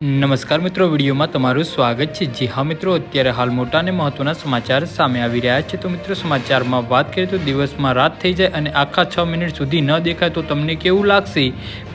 નમસ્કાર મિત્રો, વિડીયોમાં તમારું સ્વાગત છે. જી હા મિત્રો, અત્યારે હાલ મોટા અને મહત્વના સમાચાર સામે આવી રહ્યા છે. તો મિત્રો, સમાચારમાં વાત કરીએ તો દિવસમાં રાત થઈ જાય અને આખા છ મિનિટ સુધી ન દેખાય તો તમને કેવું લાગશે?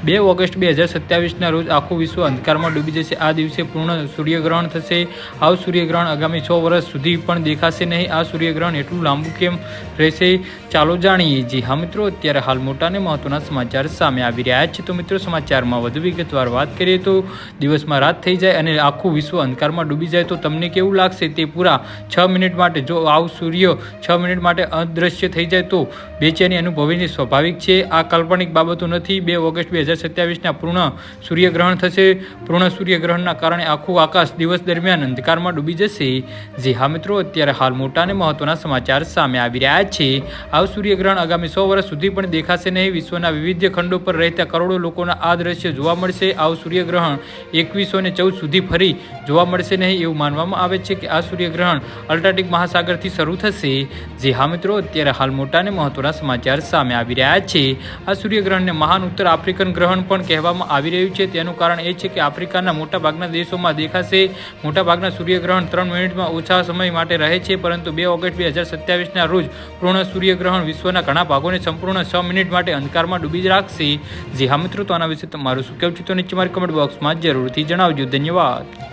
બે ઓગસ્ટ બે હજાર સત્યાવીસના રોજ આખું વિશ્વ અંધકારમાં ડૂબી જશે. આ દિવસે પૂર્ણ સૂર્યગ્રહણ થશે. આવું સૂર્યગ્રહણ આગામી છ વર્ષ સુધી પણ દેખાશે નહીં. આ સૂર્યગ્રહણ એટલું લાંબુ કેમ રહેશે? ચાલો જાણીએ. જી હા મિત્રો, અત્યારે હાલ મોટા અને મહત્વના સમાચાર સામે આવી રહ્યા છે. તો મિત્રો, સમાચારમાં વધુ વિગતવાર વાત કરીએ તો દિવસમાં રાત થઈ જાય અને આખું વિશ્વ અંધકારમાં ડૂબી જાય, તો તમને કેવું લાગશે તે પૂરા છ મિનિટ માટે? જો આવું સૂર્ય છ મિનિટ માટે અદૃશ્ય થઈ જાય, તો બેચેની અનુભવીની સ્વાભાવિક છે. આ કાલ્પનિક બાબતો નથી. બે ઓગસ્ટ બે હજાર સત્યાવીસના પૂર્ણ સૂર્યગ્રહણ થશે. પૂર્ણ સૂર્યગ્રહણના કારણે આખું આકાશ દિવસ દરમિયાન અંધકારમાં ડૂબી જશે. જે હા મિત્રો, અત્યારે હાલ મોટા અને મહત્વના સમાચાર સામે આવી રહ્યા છે. આવું સૂર્યગ્રહણ આગામી સો વર્ષ સુધી પણ દેખાશે નહીં. વિશ્વના વિવિધ ખંડો પર રહેતા કરોડો લોકોના આ દ્રશ્ય જોવા મળશે. આવું સૂર્યગ્રહણ એકવીસો ને ચૌદ સુધી ફરી જોવા મળશે નહીં એવું માનવામાં આવે છે કે આ સૂર્યગ્રહણ અલ્ટાટિક મહાસાગરથી શરૂ થશે. જે હા મિત્રો, અત્યારે હાલ મોટા અને મહત્વના સમાચાર સામે આવી રહ્યા છે. આ સૂર્યગ્રહણને મહાન ઉત્તર આફ્રિકન ગ્રહણ પણ કહેવામાં આવી રહ્યું છે. તેનું કારણ એ છે કે આફ્રિકાના મોટાભાગના દેશોમાં દેખાશે. મોટાભાગના સૂર્યગ્રહણ ત્રણ મિનિટમાં ઓછા સમય માટે રહે છે, પરંતુ બે ઓગસ્ટ બે હજાર સત્યાવીસના રોજ પૂર્ણ સૂર્યગ્રહણ વિશ્વના ઘણા ભાગોને સંપૂર્ણ છ મિનિટ માટે અંધકારમાં ડૂબી રાખશે. જે હા મિત્રો, તો આના વિશે તમારું શું કહેવું છે? તો નીચે મારી કમેન્ટ બોક્સમાં જરૂરથી જણાવજો ધન્યવાદ.